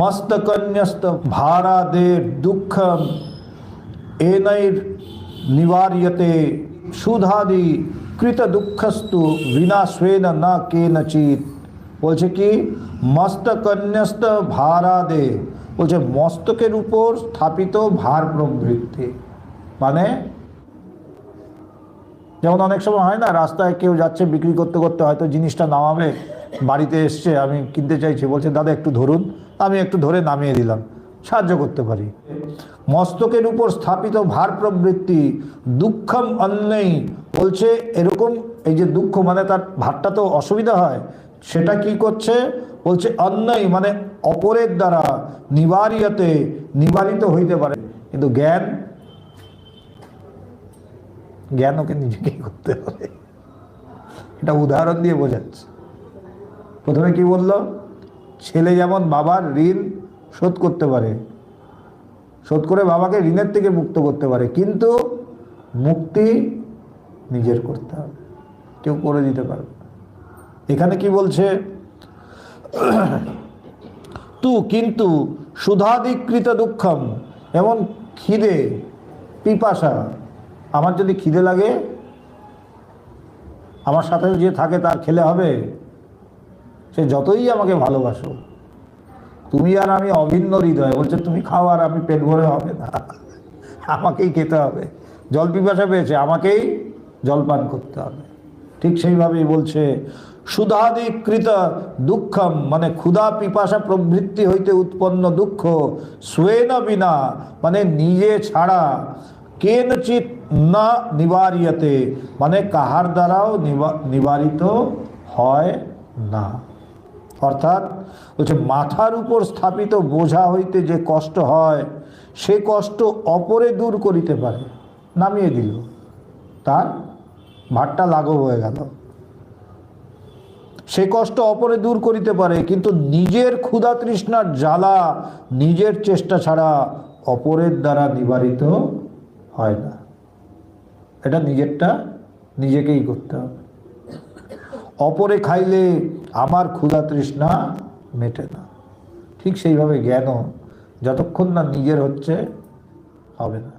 মস্তকন্যস্ত ভারাদের দুঃখম এনৈর নিবার্যতে সুধাদি কৃত দুঃখস্তু বিনাশ্বেন না কেনচিত বলছে কি? মস্তকন্যস্ত ভারাদে। বলছে, মস্তকের উপর স্থাপিত ভার প্রবৃত্তি মানে যেমন অনেক সময় হয় না, রাস্তায় কেউ যাচ্ছে, বিক্রি করতে করতে হয়তো জিনিসটা নামাবে বাড়িতে এসছে, আমি কিনতে চাইছি, বলছে, দাদা, একটু ধরুন। আমি একটু ধরে নামিয়ে দিলাম। সাহায্য করতে পারি। মস্তকের উপর স্থাপিত ভার প্রবৃত্তি দুঃখম অন্যই বলছে, এরকম এই যে দুঃখ মানে তার ভারটা তো অসুবিধা হয়, সেটা কি করছে? বলছে, অন্যই মানে অপরের দ্বারা নিবারিয়তে নিবারিত হইতে পারে। কিন্তু জ্ঞান জ্ঞান ওকে নিজেকেই করতে হবে। এটা উদাহরণ দিয়ে বোঝাচ্ছে। প্রথমে কি বলল? ছেলে যেমন বাবার ঋণ শোধ করতে পারে, শোধ করে বাবাকে ঋণের থেকে মুক্ত করতে পারে, কিন্তু মুক্তি নিজের করতে হবে, কেউ করে দিতে পারবে। এখানে কি বলছে? তু কিন্তু সুধাধিকৃত দুঃখম, এমন খিদে, পিপাসা, আমার যদি খিদে লাগে, আমার সাথে যে থাকে তার খেলে হবে। সে যতই আমাকে ভালোবাসো তুমি আর আমি অভিন্ন হৃদয়। বলছে, তুমি খাও আর আমি পেট ভরে হবে না। আমাকেই খেতে হবে। জল পিপাসা পেয়েছে, আমাকেই জলপান করতে হবে। ঠিক সেইভাবেই বলছে, সুধাধিকৃত দুঃখম মানে ক্ষুধা পিপাসা প্রবৃত্তি হইতে উৎপন্ন দুঃখ স্বেন বিনা মানে নিজে ছাড়া কেনচিত না নিবারিয়তে মানে কাহার দ্বারাও নিবা- নিবারিত হয় না। অর্থাৎ বলছে, মাথার উপর স্থাপিত বোঝা হইতে যে কষ্ট হয়, সে কষ্ট অপরে দূর করিতে পারে। নামিয়ে দিল। তার ভাতটা লাঘব হয়ে গেল। সে কষ্ট অপরে দূর করিতে পারে, কিন্তু নিজের ক্ষুধা তৃষ্ণার জ্বালা নিজের চেষ্টা ছাড়া অপরের দ্বারা নিবারিত হয় না। এটা নিজেরটা নিজেকেই করতে হবে। অপরে খাইলে আমার ক্ষুধা তৃষ্ণা মেটে না। ঠিক সেইভাবে জ্ঞানও যতক্ষণ না নিজের হচ্ছে হবে না।